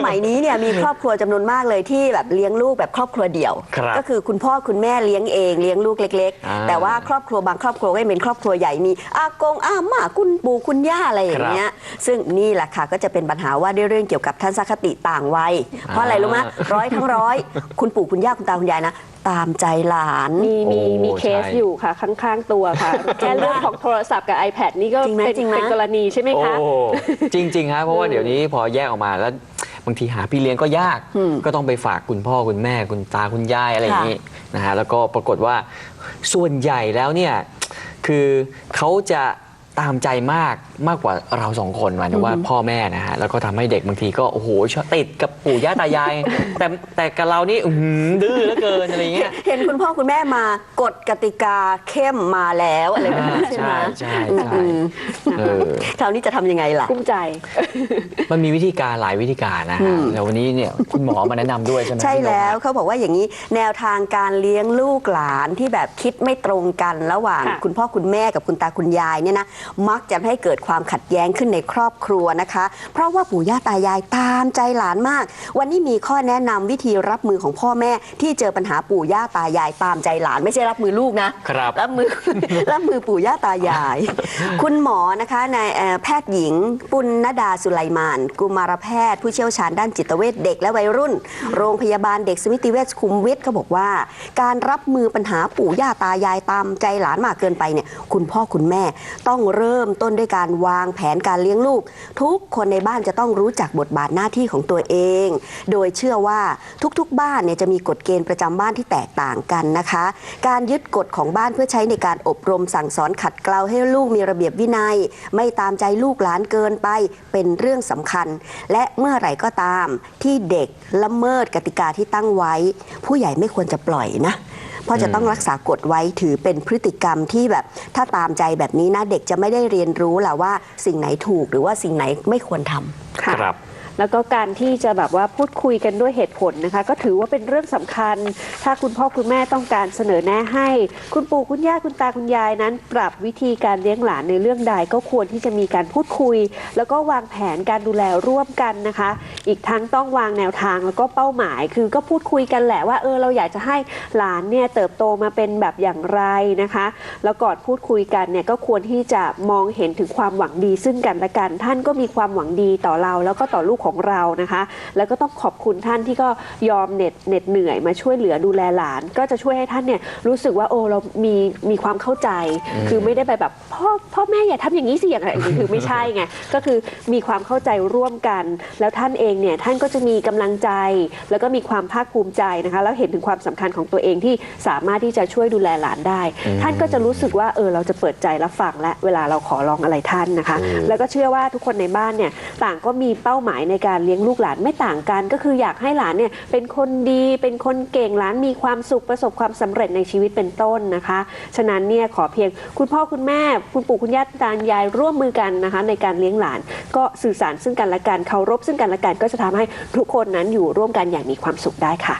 สมัยนี้เนี่ยมีครอบครัวจำนวนมากเลยที่แบบเลี้ยงลูกแบบครอบครัวเดี่ยว ครับก็คือคุณพ่อคุณแม่เลี้ยงเองเลี้ยงลูกเล็ก อ่าๆ แต่ว่าครอบครัวบางครอบครัวก็ยังเป็นครอบครัวใหญ่มีอากงอาม่าคุณปู่คุณย่าอะไรอย่างเงี้ยซึ่งนี่แหละค่ะก็จะเป็นปัญหาว่าด้วยเรื่องเกี่ยวกับทัศนคติต่างวัย เพราะอะไรรู้ไหมร้อยทั้งร้อยคุณปู่คุณย่าคุณตาคุณยายนะ ตามใจหลาน มีมีโอ้มีเคสใช่ อยู่ค่ะ ข้างๆตัวค่ะ แค่เรื่องของโทรศัพท์กับ iPad นี่ก็จริงไหมเป็นจริงไหม เป็นกรณีใช่ไหมโอ้คะจริง ๆ ฮะ เพราะว่าเดี๋ยวนี้พอแยกออกมาแล้ว บางทีหาพี่เลี้ยงก็ยากอืมก็ต้องไปฝากคุณพ่อคุณแม่คุณตาคุณยายอะไรอย่างนี้นะฮะแล้วก็ปรากฏว่าส่วนใหญ่แล้วเนี่ยคือเขาจะตามใจมาก มากกว่าเราสองคนหมายถึงว่าพ่อแม่นะฮะแล้วก็ทำให้เด็กบางทีก็โอ้โหชอบติดกับปู่ย่าตายาย แต่แต่กับเรานี่อื้อหือดื้อเหลือเกินอะไรอย่างเงี้ยเห็นคุณพ่อคุณแม่มากฎกติกาเข้มมาแล้วอะไรแบบนี้ใช่ไหมใช่ใช่อืมเออคราวนี้จะทำยังไงล่ะกุ้มใจ มันมีวิธีการหลายวิธีการนะอืฮะมแล้ววันนี้เนี่ยคุณหมอมาแนะนำด้วยใช่ไหมใช่พี่นกแล้วเขาบอกว่าอย่างนี้แนวทางการเลี้ยงลูกหลานที่แบบคิดไม่ตรงกันระหว่างค่ะคุณพ่อคุณแม่กับคุณตาคุณยายเนี่ยนะมักจะให้เกิดความขัดแย้งขึ้นในครอบครัวนะคะ เพราะว่าปู่ย่าตายายตามใจหลานมาก วันนี้มีข้อแนะนำวิธีรับมือของพ่อแม่ที่เจอปัญหาปู่ย่าตายายตามใจหลาน ไม่ใช่รับมือลูกนะครับรับมือรับมือปู่ย่าตายาย คุณหมอนะคะนายเอ่อแพทย์หญิง ปุณณดาสุไลมาน กุมารแพทย์ ผู้เชี่ยวชาญด้านจิตเวชเด็กและวัยรุ่น โรงพยาบาลเด็กสมิติเวชคุมวิทย์ก็บอกว่า การรับมือปัญหาปู่ย่าตายายตามใจหลานมากเกินไปเนี่ยคุณพ่อคุณแม่ต้องเริ่มต้นด้วยการวางแผนการเลี้ยงลูก ทุกคนในบ้านจะต้องรู้จักบทบาทหน้าที่ของตัวเอง โดยเชื่อว่าทุกๆ บ้านเนี่ยจะมีกฎเกณฑ์ประจำบ้านที่แตกต่างกันนะคะ การยึดกฎของบ้านเพื่อใช้ในการอบรมสั่งสอนขัดเกลาให้ลูกมีระเบียบวินัย ไม่ตามใจลูกหลานเกินไปเป็นเรื่องสำคัญ และเมื่อไหร่ก็ตามที่เด็กละเมิดกติกาที่ตั้งไว้ ผู้ใหญ่ไม่ควรจะปล่อยนะ เพราะจะต้องรักษากฎไว้ถือเป็นพฤติกรรมที่แบบถ้าตามใจแบบนี้นะเด็กจะไม่ได้เรียนรู้แหละว่าสิ่งไหนถูกหรือว่าสิ่งไหนไม่ควรทำค่ะครับ แล้วก็การที่จะแบบว่าพูดคุยกันด้วยเหตุผลนะคะ ก็ถือว่าเป็นเรื่องสำคัญ ถ้าคุณพ่อคุณแม่ต้องการเสนอแนะให้ คุณปู่คุณย่าคุณตาคุณยายนั้น ปรับวิธีการเลี้ยงหลานในเรื่องใดก็ควรที่จะมีการพูดคุย แล้วก็วางแผนการดูแลร่วมกันนะคะ อีกทั้งต้องวางแนวทางแล้วก็เป้าหมาย คือก็พูดคุยกันแหละว่าเออเราอยากจะให้หลานเนี่ยเติบโตมาเป็นแบบอย่างไรนะคะ แล้วก่อนพูดคุยกันเนี่ยก็ควรที่จะมองเห็นถึงความหวังดีซึ่งกันและกัน ท่านก็มีความหวังดีต่อเราแล้วก็ต่อลูกของเรานะคะ แล้วก็ต้องขอบคุณท่านที่ก็ยอมเหน็ดเหน็ดเหนื่อยมาช่วยเหลือดูแลหลาน ก็จะช่วยให้ท่านเนี่ยรู้สึกว่าโอ้เรามีมีความเข้าใจ คือไม่ได้ไปแบบพ่อพ่อแม่อย่าทำอย่างนี้สิอย่างไรคือไม่ใช่ไงก็คือมีความเข้าใจร่วมกัน แล้วท่านเองเนี่ยท่านก็จะมีกำลังใจ แล้วก็มีความภาคภูมิใจนะคะแล้วเห็นถึงความสำคัญของตัวเองที่สามารถที่จะช่วยดูแลหลานได้ ท่านก็จะรู้สึกว่าเออเราจะเปิดใจรับฟังและเวลาเราขอร้องอะไรท่านนะคะ แล้วก็เชื่อว่าทุกคนในบ้านเนี่ยต่างก็มีเป้าหมายในการเลี้ยงลูกหลานไม่ต่างกัน ก็คืออยากให้หลานเนี่ยเป็นคนดีเป็นคนเก่งหลานมีความสุขประสบความสำเร็จในชีวิตเป็นต้นนะคะ ฉะนั้นเนี่ยขอเพียงคุณพ่อคุณแม่ คุณปู่คุณย่าตายายร่วมมือกันนะคะ ในการเลี้ยงหลาน ก็สื่อสารซึ่งกันและกันเคารพซึ่งกันและกันก็จะทำให้ทุกคนนั้นอยู่ร่วมกันอย่างมีความสุขได้ค่ะ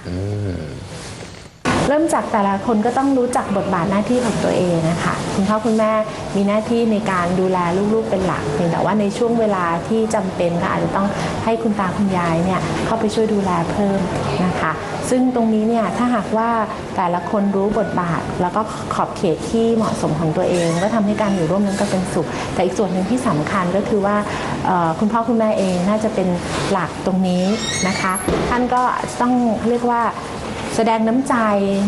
เริ่มจากแต่ละคนก็ต้องรู้จักบทบาทหน้าที่ของตัวเองนะคะคุณพ่อคุณแม่มีหน้าที่ในการดูแลลูกๆเป็นหลักเพียงแต่ว่าในช่วงเวลาที่จำเป็นก็อาจจะต้องให้คุณตาคุณยายเนี่ยเข้าไปช่วยดูแลเพิ่มนะคะ ซึ่งตรงนี้เนี่ยถ้าหากว่าแต่ละคนรู้บทบาท แล้วก็ขอบเขตที่เหมาะสมของตัวเอง ก็ทำให้การอยู่ร่วมนั้นก็เป็นสุข แต่อีกส่วนหนึ่งที่สำคัญก็คือว่าคุณพ่อคุณแม่เองน่าจะเป็นหลักตรงนี้นะคะ ท่านก็ต้องเรียกว่า แสดงน้ำใจ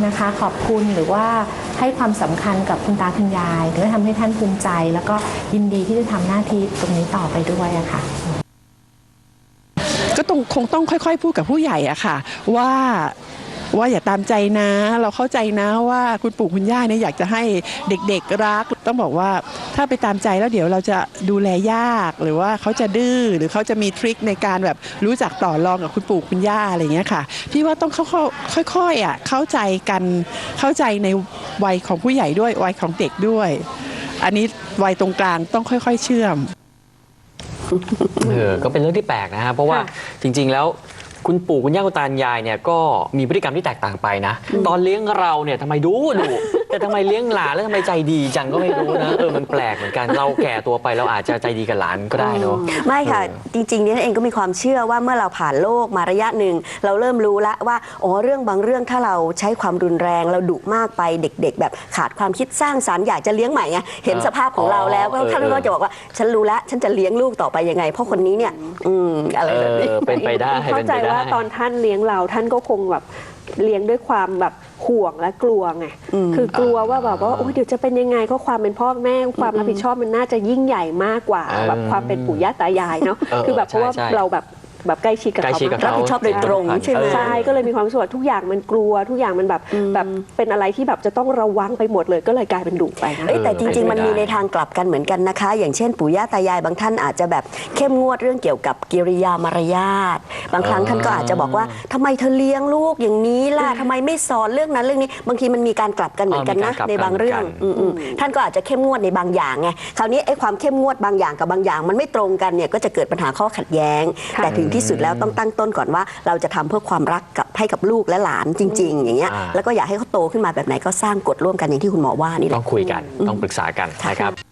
นะคะ ขอบคุณหรือว่าให้ความสำคัญกับคุณตาคุณยายเพื่อทำให้ท่านภูมิใจ แล้วก็ยินดีที่จะทำหน้าที่ตรงนี้ต่อไปด้วยอะค่ะ ก็ต้องคงต้องค่อย ๆ พูดกับผู้ใหญ่อะค่ะ ว่าว่าอย่าตามใจนะ เราเข้าใจนะว่าคุณปู่คุณย่าเนี่ยอยากจะให้เด็กๆรัก ต้องบอกว่า ถ้าไปตามใจแล้วเดี๋ยวเราจะดูแลยากหรือว่าเขาจะดื้อหรือเขาจะมีทริคในการแบบรู้จักต่อรองกับคุณปู่คุณย่าอะไรอย่างเงี้ยค่ะพี่ว่าต้องเข้าๆค่อยๆอะเข้าใจกันเข้าใจในวัยของผู้ใหญ่ด้วยวัยของเด็กด้วย อันนี้วัยตรงกลางต้องค่อย ๆ เชื่อมเออก็เป็นเรื่องที่แปลกนะฮะเพราะว่าค่ะจริง ๆแล้วคุณปู่คุณย่าคุณตายายเนี่ยก็มีพฤติกรรมที่แตกต่างไปนะ ตอนเลี้ยงเราเนี่ยทำไมดูดุ แต่ทำไมเลี้ยงหลานแล้วทำไมใจดีจังก็ไม่รู้นะเออมันแปลกเหมือนกันเราแก่ตัวไปเราอาจจะใจดีกับหลานก็ได้เนาะ ไม่ค่ะ จริงๆเนี่ยเองก็มีความเชื่อว่าเมื่อเราผ่านโลกมาระยะหนึ่ง เราเริ่มรู้แล้วว่าอ๋อเรื่องบางเรื่องถ้าเราใช้ความรุนแรงเราดุมากไปเด็ก ๆ แบบขาดความคิดสร้างสรรค์อยากจะเลี้ยงใหม่ไงเห็นอ่าสภาพของเราแล้วก็อ๋อเออ ท่านก็จะบอกว่าฉันรู้แล้วฉันจะเลี้ยงลูกต่อไปยังไง เพราะคนนี้เนี่ย อืมอะไรเอแบบนี้ อเป็นไปได้เข้าเป็นใจไปได้ ว่าตอนท่านเลี้ยงเราท่านก็คงแบบ เลี้ยงด้วยความแบบห่วงและกลัวไงอืมคือกลัวว่าแบบว่าโอ้ยเดี๋ยวจะเป็นยังไงเพราะความเป็นพ่อแม่ความรับผิดชอบมันน่าจะยิ่งใหญ่มากกว่าเออแบบความเป็นปู่ย่าตายายเนาะเออคือแบบเพราะว่าใช่ใช่เราแบบ แบบใกล้ชิดกับใกล้เขาชิดกับมากเขารับผิดชอบโดยตรงใช่ไหมใช่ก็เลยมีความรู้สึกว่าทุกอย่างมันกลัว ทุกอย่างมันแบบแบบเป็นอะไรที่แบบจะต้องระวังไปหมดเลยก็เลยกลายเป็นดุไปนะเอ้ยแต่จริง ๆ มันมีเป็นไปได้ในทางกลับกันเหมือนกันนะคะ อย่างเช่นปู่ย่าตายายบางท่านอาจจะแบบเข้มงวดเรื่องเกี่ยวกับกิริยามารยาทบางครั้งท่านก็อาจจะบอกว่าทำไมเธอเลี้ยงลูกอย่างนี้ล่ะทำไมไม่สอนเรื่องนั้นเรื่องนี้ บางทีมันมีการกลับกันเหมือนกันนะอ๋อมีการกลับในบางเรื่องกัน อืมๆท่านก็อาจจะเข้มงวดในบางอย่างไงคราวนี้ไอ้ความเข้มงวดบางอย่างกับบางอย่าง มันไม่ตรงกันเนี่ยก็จะเกิดปัญหาข้อขัดแย้ง แต่ถึงที่สุดแล้วต้องตั้งต้นก่อนว่า เราจะทำเพื่อความรักกับให้กับลูกและหลานจริง ๆ อย่างเงี้ยอ่าแล้วก็อยากให้เขาโตขึ้นมาแบบไหนก็สร้างกฎร่วมกันอย่างที่คุณหมอว่านี่แหต้ละองคุยกันต้องปรึกษากันนะครับ